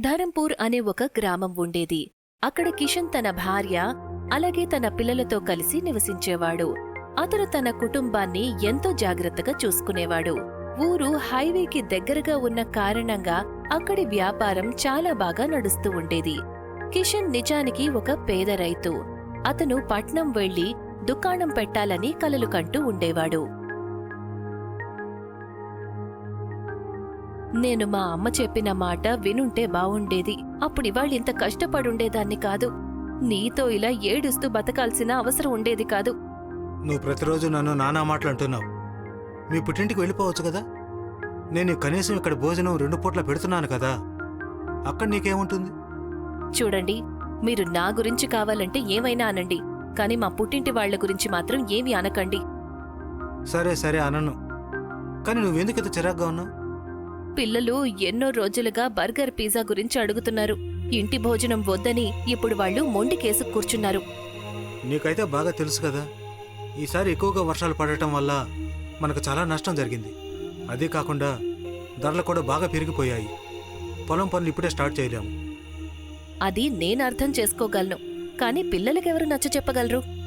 ధరంపూర్ అనే ఒక గ్రామం ఉండేది. అక్కడ కిషన్ తన భార్య అలాగే తన పిల్లలతో కలిసి నివసించేవాడు. అతను తన కుటుంబాన్ని ఎంతో జాగ్రత్తగా చూసుకునేవాడు. ఊరు హైవేకి దగ్గరగా ఉన్న కారణంగా అక్కడి వ్యాపారం చాలా బాగా నడుస్తూ ఉండేది. కిషన్ నిజానికి ఒక పేద రైతు. అతను పట్నం వెళ్ళి దుకాణం పెట్టాలని కలలు కంటూ ఉండేవాడు. నేను మా అమ్మ చెప్పిన మాట వినుంటే బావుండేది. అప్పుడివాళ్ళ ఇంత కష్టపడుండేదాన్ని కాదు. నీతో ఇలా ఏడుస్తూ బతకాల్సిన అవసరం ఉండేది కాదు. నువ్వు ప్రతిరోజు నన్ను నానా మాటలు అంటున్నావు మీ పుట్టింటికి వెళ్ళిపోవచ్చు కదా? నేను కనీసం ఇక్కడ భోజనం రెండు పూట్ల పెడుతున్నాను కదా? అక్కడ నీకేముంటుంది? చూడండి మీరు నా గురించి కావాలంటే ఏమైనా అనండి. కానీ మా పుట్టింటి వాళ్ళ గురించి మాత్రం ఏమీ అనకండి. సరే సరే అనను. కానీ నువ్వెందుకు ఇంత చిరాగ్గా ఉన్నావు? పిల్లలు ఎన్నో రోజులుగా బర్గర్ పిజ్జా గురించి అడుగుతున్నారు. ఇంటి భోజనం వద్దని ఇప్పుడు వాళ్ళు మొండికేసి కూర్చున్నారు. నీకైతే బాగా తెలుసు కదా ఈసారి ఎక్కువగా వర్షాలు పడటం వల్ల మనకు చాలా నష్టం జరిగింది. అదే కాకుండా ధరలు కూడా బాగా పెరిగిపోయాయి. పొలం పనులు ఇప్పుడే స్టార్ట్ చేయలేము. అది నేను అర్థం చేసుకోగలను. కానీ పిల్లలకెవరు నచ్చ చెప్పగలరు?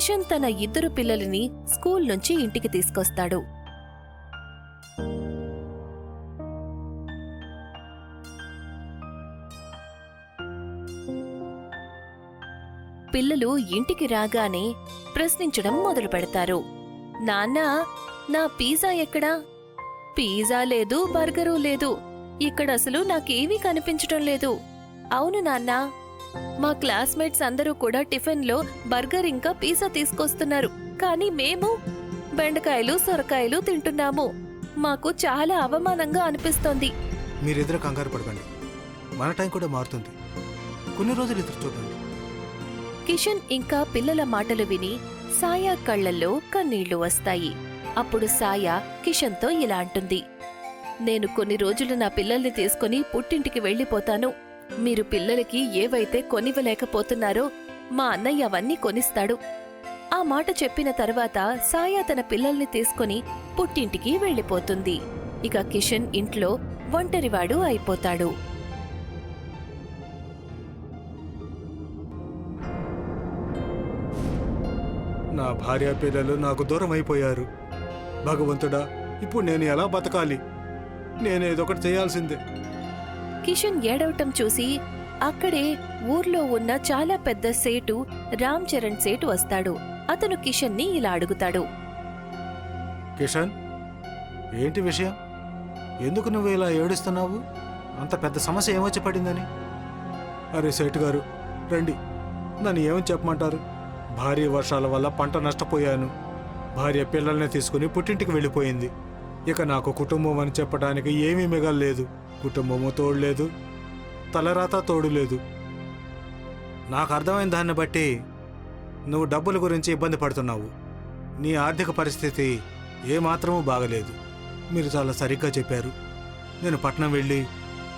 కిషన్ తన ఇద్దరు పిల్లలని స్కూల్ నుంచి ఇంటికి తీసుకొస్తాడు. పిల్లలు ఇంటికి రాగానే ప్రశ్నించడం మొదలు పెడతారు. నాన్నా నా పిజ్జా ఎక్కడా? పిజ్జా లేదు బర్గరు లేదు. ఇక్కడ అసలు నాకేమీ కనిపించటం లేదు. అవును నాన్నా. మా క్లాస్మేట్స్ అందరూ కూడా టిఫిన్లో బర్గర్ ఇంకా పిజ్జా తీసుకొస్తున్నారు. కానీ మేము బెండకాయలు సొరకాయలు తింటున్నాము. మాకు చాలా అవమానంగా అనిపిస్తోంది. మీరిద్దరు కంగారు పడకండి. మన టైం కూడా మారుతుంది. కొన్ని రోజులు ఎదురు చూడండి. కిషన్ ఇంకా పిల్లల మాటలు విని సాయా కళ్ళల్లో కన్నీళ్ళు వస్తాయి. అప్పుడు సాయా కిషన్తో ఇలా అంటుంది. నేను కొన్ని రోజులు నా పిల్లల్ని తీసుకుని పుట్టింటికి వెళ్ళిపోతాను. మీరు పిల్లలకి ఏవైతే కొనివ్వలేకపోతున్నారో మా అన్నయ్య అవన్నీ కొనిస్తాడు. ఆ మాట చెప్పిన తర్వాత సాయా తన పిల్లల్ని తీసుకుని పుట్టింటికి వెళ్ళిపోతుంది. ఇక కిషన్ ఇంట్లో ఒంటరివాడు అయిపోతాడు. నా భార్య పిల్లలు నాకు దూరం అయిపోయారు. భగవంతుడా ఇప్పుడు నేను ఎలా బతకాలి? నేనేదొకటి చేయాల్సిందే. కిషన్ ఏడవటం చూసి అక్కడే ఊర్లో ఉన్న చాలా పెద్ద సేటు రామ్ చరణ్ సేటు వస్తాడు. అతను కిషన్ని ఇలా అడుగుతాడు. కిషన్ ఏంటి విషయం? ఎందుకు నువ్వు ఇలా ఏడుస్తున్నావు? అంత పెద్ద సమస్య ఏమొచ్చి పడిందని? అరే సేటు గారు రండి. నన్ను ఏమని చెప్పమంటారు? భారీ వర్షాల వల్ల పంట నష్టపోయాను. భార్య పిల్లల్ని తీసుకుని పుట్టింటికి వెళ్ళిపోయింది. ఇక నాకు కుటుంబం అని చెప్పడానికి ఏమీ మిగల్లేదు. కుటుంబము తోడు లేదు తలరాత తోడు లేదు నాకు అర్థమైన దాన్ని బట్టి నువ్వు డబ్బుల గురించి ఇబ్బంది పడుతున్నావు. నీ ఆర్థిక పరిస్థితి ఏమాత్రమూ బాగలేదు. మీరు చాలా సరిగ్గా చెప్పారు. నేను పట్నం వెళ్ళి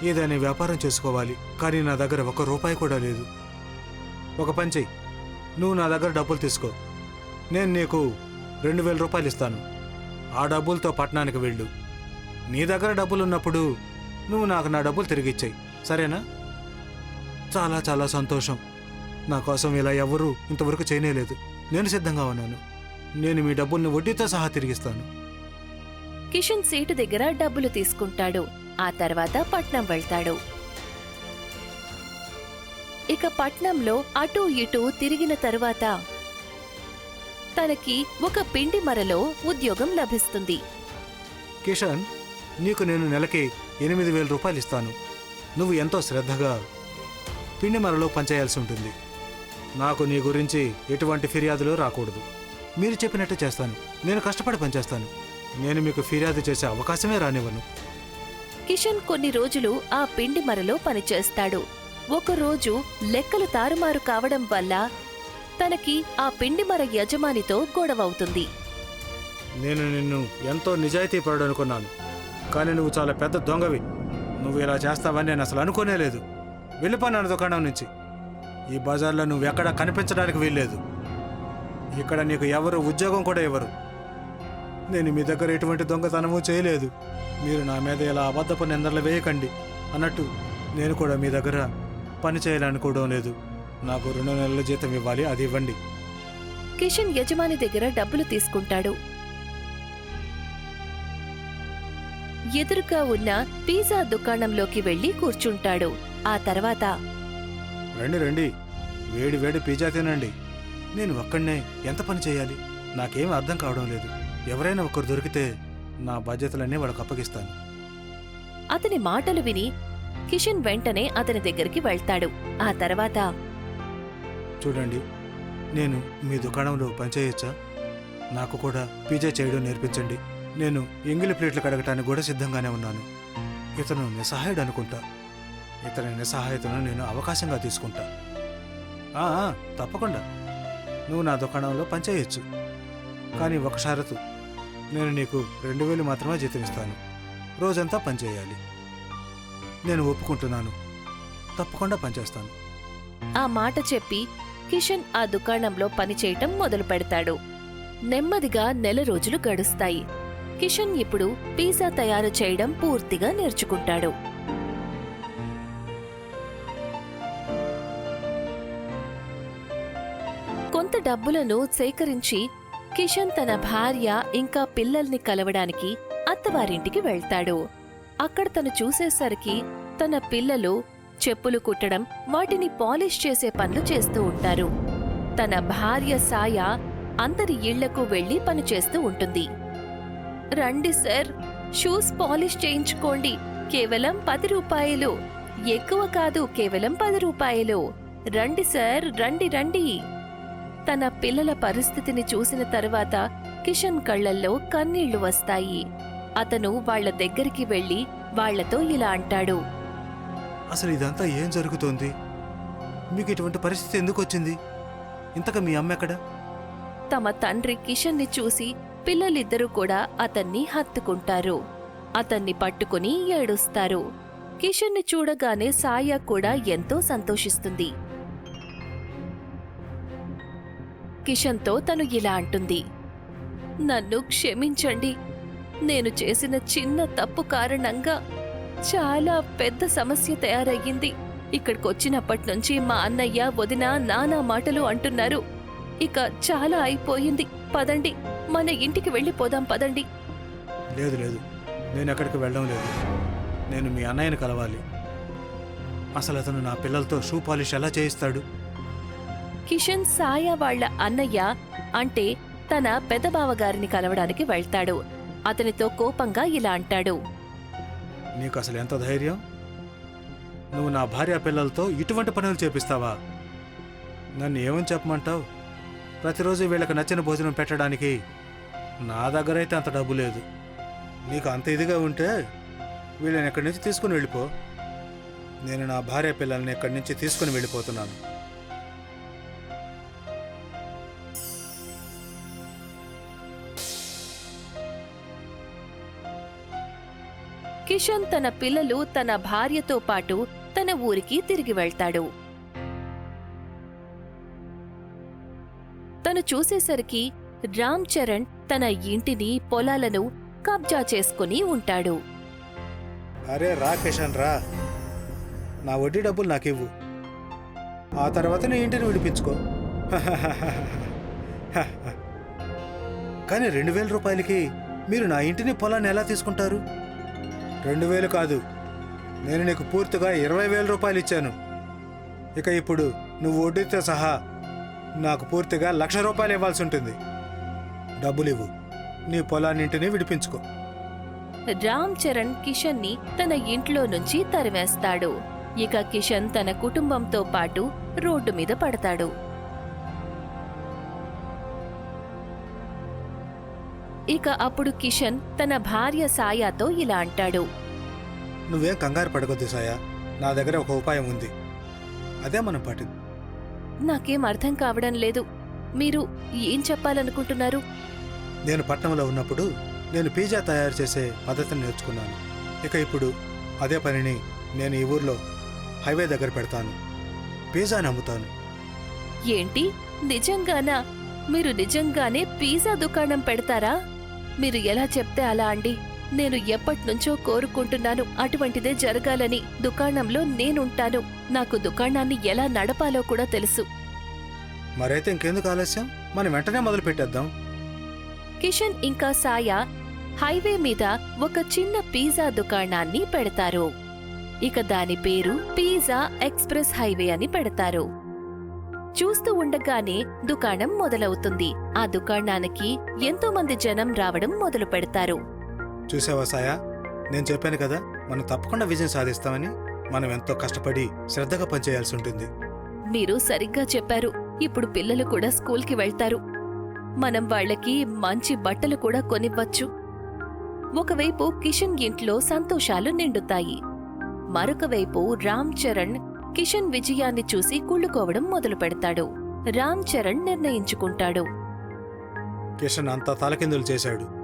ఏదైనా వ్యాపారం చేసుకోవాలి కానీ నా దగ్గర ఒక రూపాయి కూడా లేదు. ఒక పని చెయ్యి. నువ్వు నా దగ్గర డబ్బులు తీసుకో. నేను నీకు రెండు వేల రూపాయలు ఇస్తాను. ఆ డబ్బులతో పట్టణానికి వెళ్ళు. నీ దగ్గర డబ్బులు ఉన్నప్పుడు నువ్వు నాకు నా డబ్బులు తిరిగి ఇచ్చేయి సరేనా? చాలా చాలా సంతోషం. నా కోసం ఇలా ఎవరూ ఇంతవరకు చేయనేలేదు. నేను సిద్ధంగా ఉన్నాను. నేను మీ డబ్బుల్ని వడ్డీతో సహా తిరిగిస్తాను. కిషన్ సేటు దగ్గర డబ్బులు తీసుకుంటాడు. ఆ తర్వాత పట్నం వెళ్తాడు. ఇక పట్నంలో అటూ ఇటూ తిరిగిన తరువాత తనకి ఒక పిండి మరలో ఉద్యోగం లభిస్తుంది. కిషన్ నీకు నేను నెలకి ఎనిమిది వేల రూపాయలు ఇస్తాను. నువ్వు ఎంతో శ్రద్ధగా పిండి మరలో పనిచేయాల్సి ఉంటుంది. నాకు నీ గురించి ఎటువంటి ఫిర్యాదులు రాకూడదు. మీరు చెప్పినట్టు చేస్తాను. నేను కష్టపడి పనిచేస్తాను. నేను మీకు ఫిర్యాదు చేసే అవకాశమే రానివ్వను. కిషన్ కొన్ని రోజులు ఆ పిండి మరలో పనిచేస్తాడు. ఒకరోజు లెక్కలు తారుమారు కావడం వల్ల తనకి ఆ పిండి మర యజమానితో గొడవవుతుంది. నేను నిన్ను ఎంతో నిజాయితీ పరుడు అనుకున్నాను కానీ నువ్వు చాలా పెద్ద దొంగవి. నువ్వు ఇలా చేస్తావని నేను అసలు అనుకోనే లేదు. వెళ్ళిపోయినాను దుకాణం నుంచి. ఈ బజార్లో నువ్వు ఎక్కడా కనిపించడానికి వీల్లేదు. ఇక్కడ నీకు ఎవరు ఉద్యోగం కూడా ఇవ్వరు. నేను మీ దగ్గర ఎటువంటి దొంగతనము చేయలేదు. మీరు నా మీద ఇలా అబద్ధపు నిందలు వేయకండి అన్నట్టు నేను కూడా మీ దగ్గర పని చేయాలనుకోవడం లేదు. నాకు రెండు నెలల జీతం ఇవ్వాలి అది ఇవ్వండి. కిషన్ యజమాని దగ్గర డబ్బులు తీసుకుంటాడు. ఎదురుగా ఉన్న పిజ్జా దుకాణంలోకి వెళ్ళి కూర్చుంటాడు. ఆ తర్వాత రండి రండి. వేడి వేడి పిజ్జా తినండి. నేను ఒక్కడనే ఎంత పని చేయాలి? నాకేం అర్థం కావడం లేదు. ఎవరైనా ఒకరు దొరికితే నా బాధ్యతలన్నీ వాళ్ళకి అప్పగిస్తాను. అతని మాటలు విని కిషన్ వెంటనే అతని దగ్గరికి వెళ్తాడు. ఆ తర్వాత చూడండి నేను మీ దుకాణంలో పనిచేయొచ్చా నాకు కూడా పిజ్జా చేయడం నేర్పించండి. నేను ఎంగిలి ప్లేట్లు కడగటానికి కూడా సిద్ధంగానే ఉన్నాను. ఇతను నిస్సహాయుడు అనుకుంటా. ఇతని నిస్సహాయతను నేను అవకాశంగా తీసుకుంటా. ఆ, ఆ, తప్పకుండా. నువ్వు నా దుకాణంలో పనిచేయొచ్చు. కానీ ఒక షరతు. నేను నీకు రెండు వేలు మాత్రమే జీతమిస్తాను రోజంతా పనిచేయాలి. నేను ఒప్పుకుంటున్నాను. తప్పకుండా పనిచేస్తాను. ఆ మాట చెప్పి కిషన్ ఆ దుకాణంలో పనిచేయటం మొదలు పెడతాడు నెమ్మదిగా నెల రోజులు గడుస్తాయి. కిషన్ ఇప్పుడు పిజ్జా తయారు చేయడం పూర్తిగా నేర్చుకుంటాడు. కొంత డబ్బులను సేకరించి కిషన్ తన భార్య ఇంకా పిల్లల్ని కలవడానికి అత్తవారింటికి వెళ్తాడు. అక్కడ తను చూసేసరికి తన పిల్లలు చెప్పులు కుట్టడం వాటిని పాలిష్ చేసే పనులు చేస్తూ ఉంటారు. తన భార్య సాయ అందరి ఇళ్ళకు వెళ్ళి పనిచేస్తూ ఉంటుంది. రండి సార్. షూస్ పాలిష్ చేయించుకోండి. కేవలం పది రూపాయలు. ఎక్కువ కాదు కేవలం పది రూపాయలు. రండి సార్. రండి రండి. తన పిల్లల పరిస్థితిని చూసిన తర్వాత కిషన్ కళ్ళల్లో కన్నీళ్ళు వస్తాయి. అతను వాళ్ళ దగ్గరికి వెళ్ళి వాళ్ళతో ఇలా అంటాడు. అసలు ఇదంతా ఏం జరుగుతోంది? మీకు ఇటువంటి పరిస్థితి ఎందుకు వచ్చింది? ఇంతక మీ అమ్మ ఎక్కడ? తమ తండ్రి కిషన్ని చూసి పిల్లలిద్దరూ కూడా అతన్ని హత్తుకుంటారు. అతన్ని పట్టుకుని ఏడుస్తారు. కిషన్ని చూడగానే సాయ కూడా ఎంతో సంతోషిస్తుంది. కిషన్తో తను ఇలా అంటుంది. నన్ను క్షమించండి. నేను చేసిన చిన్న తప్పు కారణంగా చాలా పెద్ద సమస్య తయారయ్యింది. ఇక్కడికొచ్చినప్పటి నుంచి మా అన్నయ్య వదిన నానా మాటలు అంటున్నారు. ఇక చాలా అయిపోయింది. పదండి. మన ఇంటికి వెళ్ళిపోదాం పదండి. లేదు లేదు. నేను ఎక్కడికి వెళ్ళడం లేదు. నేను మీ అన్నయ్యని కలవాలి. అసలు అతను నా పిల్లలతో షూ పాలిష్ ఎలా చేయిస్తాడు? కిషన్ సాయ వాళ్ళ అన్నయ్య అంటే తన పెదబావగారిని కలవడానికి వెళ్తాడు. అతనితో కోపంగా ఇలా అంటాడు. నీకు అసలు ఎంత ధైర్యం? నువ్వు నా భార్య పిల్లలతో ఇటువంటి పనులు చేపిస్తావా? నన్ను ఏమని చెప్పమంటావు? ప్రతిరోజు వీళ్ళకి నచ్చిన భోజనం పెట్టడానికి నా దగ్గర అయితే అంత డబ్బు లేదు. నీకు అంత ఇదిగా ఉంటే వీళ్ళని ఎక్కడి నుంచి తీసుకుని వెళ్ళిపో. నేను నా భార్య పిల్లల్ని ఎక్కడి నుంచి తీసుకుని వెళ్ళిపోతున్నాను. కిషన్ తన పిల్లలు తన భార్యతో పాటు తన ఊరికి తిరిగి వెళ్తాడు. తను చూసేసరికి రామ్ చరణ్ తన ఇంటిని పొలాలను కబ్జా చేసుకుని ఉంటాడు. అరే రా కిషన్ రా. నా వడ్డీ డబ్బులు నాకు ఇవ్వు ఆ తర్వాత నీ ఇంటిని విడిపించుకో. కానీ రెండు వేల రూపాయలకి మీరు నా ఇంటిని పొలాన్ని ఎలా తీసుకుంటారు? రెండు వేలు కాదు. నేను నీకు పూర్తిగా ఇరవై వేల రూపాయలు ఇచ్చాను. ఇక ఇప్పుడు నువ్వు వడ్డీతో సహా నాకు పూర్తిగా లక్ష రూపాయలు ఇవ్వాల్సి ఉంటుంది. డబ్బులు ఇవ్వు. నీ పొలాన్నింటిని విడిపించుకో. రామ్ చరణ్ కిషన్ని తన ఇంట్లో నుంచి తరివేస్తాడు. ఇక కిషన్ తన కుటుంబంతో పాటు రోడ్డు మీద పడతాడు. ఇక అప్పుడు కిషన్ తన భార్య సాయాతో ఇలా అంటాడు. నువ్వేం కంగారు పడకొద్దు సాయా. నా దగ్గర ఒక ఉపాయం ఉంది. అదే మనం పాటి నాకేం అర్థం కావడం లేదు. మీరు ఏం చెప్పాలనుకుంటున్నారు? నేను పట్నంలో ఉన్నప్పుడు నేను పిజ్జా తయారు చేసే పద్ధతిని నేర్చుకున్నాను. ఇక ఇప్పుడు అదే పనిని నేను ఈ ఊర్లో హైవే దగ్గర పెడతాను. పిజ్జాని అమ్ముతాను ఏంటి? నిజంగానా? మీరు నిజంగానే పిజ్జా దుకాణం పెడతారా? మీరు ఎలా చెప్తే అలా అండి? నేను ఎప్పటినుంచో కోరుకుంటున్నాను అటువంటిదే జరగాలని దుకాణంలో నేనుంటాను. నాకు దుకాణాన్ని ఎలా నడపాలో కూడా తెలుసు. మరైతే ఇంకెందుకు ఆలస్యం? మనం వెంటనే మొదలు పెట్టేద్దాం. కిషన్ ఇంకా సాయ హైవే మీద ఒక చిన్న పిజ్జా దుకాణాన్ని పెడతారు. ఇక దాని పేరు పిజ్జా ఎక్స్ప్రెస్ హైవే అని పెడతారు. చూస్తూ ఉండగానే దుకాణం మొదలవుతుంది. ఆ దుకాణానికి ఎంతో మంది జనం రావడం మొదలు పెడతారు చూసావా సాయా? నేను చెప్పాను కదా మనం తప్పకుండా విజయం సాధిస్తామని మనం ఎంతో కష్టపడి శ్రద్ధగా పనిచేయాల్సి ఉంటుంది. మీరు సరిగ్గా చెప్పారు. ఇప్పుడు పిల్లలు కూడా స్కూల్కి వెళ్తారు. మనం వాళ్ళకి మంచి బట్టలు కూడా కొనివ్వచ్చు. ఒకవైపు కిషన్ ఇంట్లో సంతోషాలు నిండుతాయి. మరొక వైపు రామ్ చరణ్ కిషన్ విజయాన్ని చూసి కుళ్ళుకోవడం మొదలు పెడతాడు. రామ్ చరణ్ నిర్ణయించుకుంటాడు. కిషన్ అంతా తలకిందులు చేశాడు.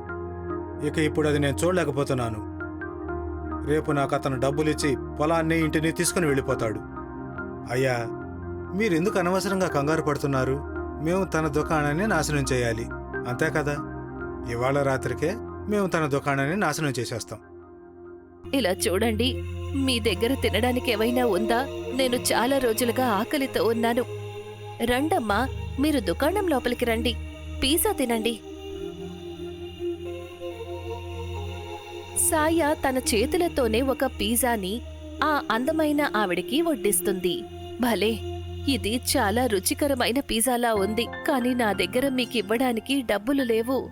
ఇక ఇప్పుడు అది నేను చూడలేకపోతున్నాను. రేపు నాకు అతను డబ్బులిచ్చి పొలాన్ని ఇంటిని తీసుకుని వెళ్ళిపోతాడు. అయ్యా మీరెందుకు అనవసరంగా కంగారు పడుతున్నారు? మేము తన దుకాణాన్ని నాశనం చేయాలి. అంతే కదా? ఇవాళ రాత్రికే మేము తన దుకాణాన్ని నాశనం చేసేస్తాం. ఇలా చూడండి. మీ దగ్గర తినడానికి ఏమైనా ఉందా? నేను చాలా రోజులుగా ఆకలితో ఉన్నాను. రండమ్మా మీరు దుకాణం లోపలికి రండి. పిజ్జా తినండి. సాయ తన చేతులతోనే ఒక పిజ్జాని ఆ అందమైన ఆవిడికి వడ్డిస్తుంది. భలే! ఇది చాలా రుచికరమైన పిజ్జాలా ఉంది కానీ నా దగ్గర మీకు ఇవ్వడానికి డబ్బులు లేవు.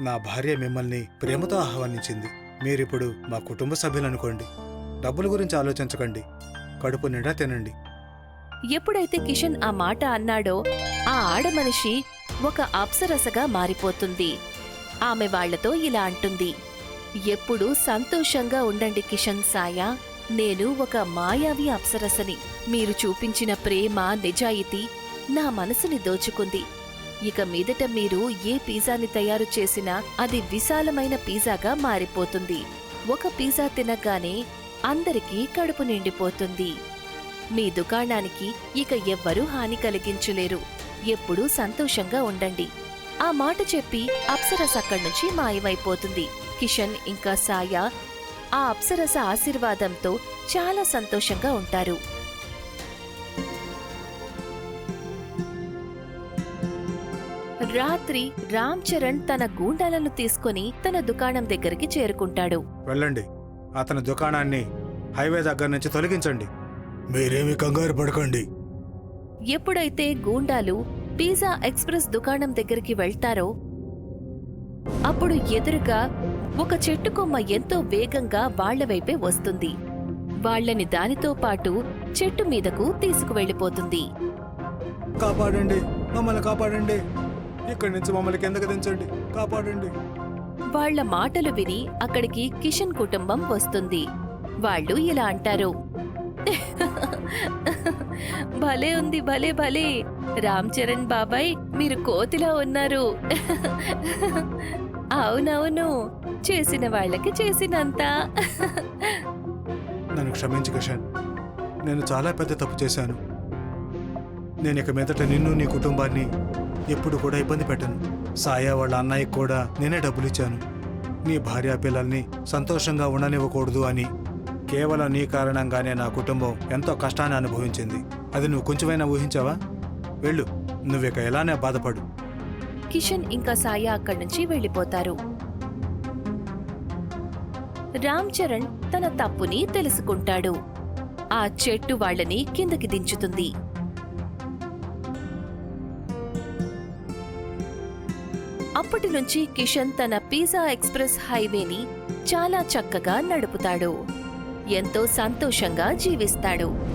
నా భార్య మిమ్మల్ని ప్రేమతో ఆహ్వానించింది. మీరిప్పుడు మా కుటుంబ సభ్యులనుకోండి. డబ్బుల గురించి ఆలోచించకండి. కడుపు నిండా తినండి. ఎప్పుడైతే కిషన్ ఆ మాట అన్నాడో ఆ ఆడమనిషి ఒక అప్సరసగా మారిపోతుంది. ఆమె వాళ్ళతో ఇలా అంటుంది. ఎప్పుడూ సంతోషంగా ఉండండి కిషన్ సాయా. నేను ఒక మాయావి అప్సరసని. మీరు చూపించిన ప్రేమ నిజాయితీ నా మనసుని దోచుకుంది. ఇక మీదట మీరు ఏ పిజ్జాని తయారు చేసినా అది విశాలమైన పిజ్జాగా మారిపోతుంది. ఒక పిజ్జా తినగానే అందరికీ కడుపు నిండిపోతుంది. మీ దుకాణానికి ఇక ఎవ్వరూ హాని కలిగించలేరు. ఎప్పుడూ సంతోషంగా ఉండండి. ఆ మాట చెప్పి అప్సరస్ అక్కడి నుంచి మాయమైపోతుంది. కిషన్ ఇంకా సాయ ఆ అప్సరస ఆశీర్వాదంతో చాలా సంతోషంగా ఉంటారు. రాత్రి రామ్ చరణ్ తన గూండాలను తీసుకొని తన దుకాణం దగ్గరికి చేరుకుంటాడు. వెళ్ళండి. అతని దుకాణాన్ని హైవే దగ్గర నుంచి తొలగించండి. మీరేమి కంగారు పడకండి. ఎప్పుడైతే గూండాలు పిజ్జా ఎక్స్ప్రెస్ దుకాణం దగ్గరికి వెళ్తారో అప్పుడు ఎదురుగా ఒక చెట్టు కొమ్మ ఎంతో వేగంగా వాళ్ళ వైపే వస్తుంది. వాళ్ళని దానితో పాటు చెట్టు మీదకు తీసుకువెళ్ళిపోతుంది. కాపాడండి. మమ్మల్ని కాపాడండి. ఇక్కడి నుంచి మమ్మల్ని కిందకి దించండి. కాపాడండి. వాళ్ళ మాటలు విని అక్కడికి కిషన్ కుటుంబం వస్తుంది. వాళ్ళు ఇలా అంటారు. భలే ఉంది భలే భలే. రామ్ చరణ్ బాబాయ్ మీరు కోతిలా ఉన్నారు. అవునవును. చేసిన వాళ్ళకి చేసినంత. నన్ను క్షమించు కిషన్ నేను చాలా పెద్ద తప్పు చేశాను. నేను ఇక మీదట నిన్ను నీ కుటుంబాన్ని ఎప్పుడు కూడా ఇబ్బంది పెట్టను. సాయా వాళ్ళ అన్నయ్యకి కూడా నేనే డబ్బులు ఇచ్చాను నీ భార్య పిల్లల్ని సంతోషంగా ఉండనివ్వకూడదు అని కేవలం నీ కారణంగానే నా కుటుంబం ఎంతో కష్టాన్ని అనుభవించింది. అది నువ్వు కొంచెమైనా ఊహించావా? వెళ్ళు నువ్విక ఎలానే బాధపడు. కిషన్ ఇంకా సాయ అక్కడి నుంచి వెళ్ళిపోతారు. రామ్ చరణ్ తన తప్పుని తెలుసుకుంటాడు. ఆ చెట్టు వాళ్ళని కిందకి దించుతుంది. అప్పటి నుంచి కిషన్ తన పిజ్జా ఎక్స్ప్రెస్ హైవేని చాలా చక్కగా నడుపుతాడు. ఎంతో సంతోషంగా జీవిస్తాడు.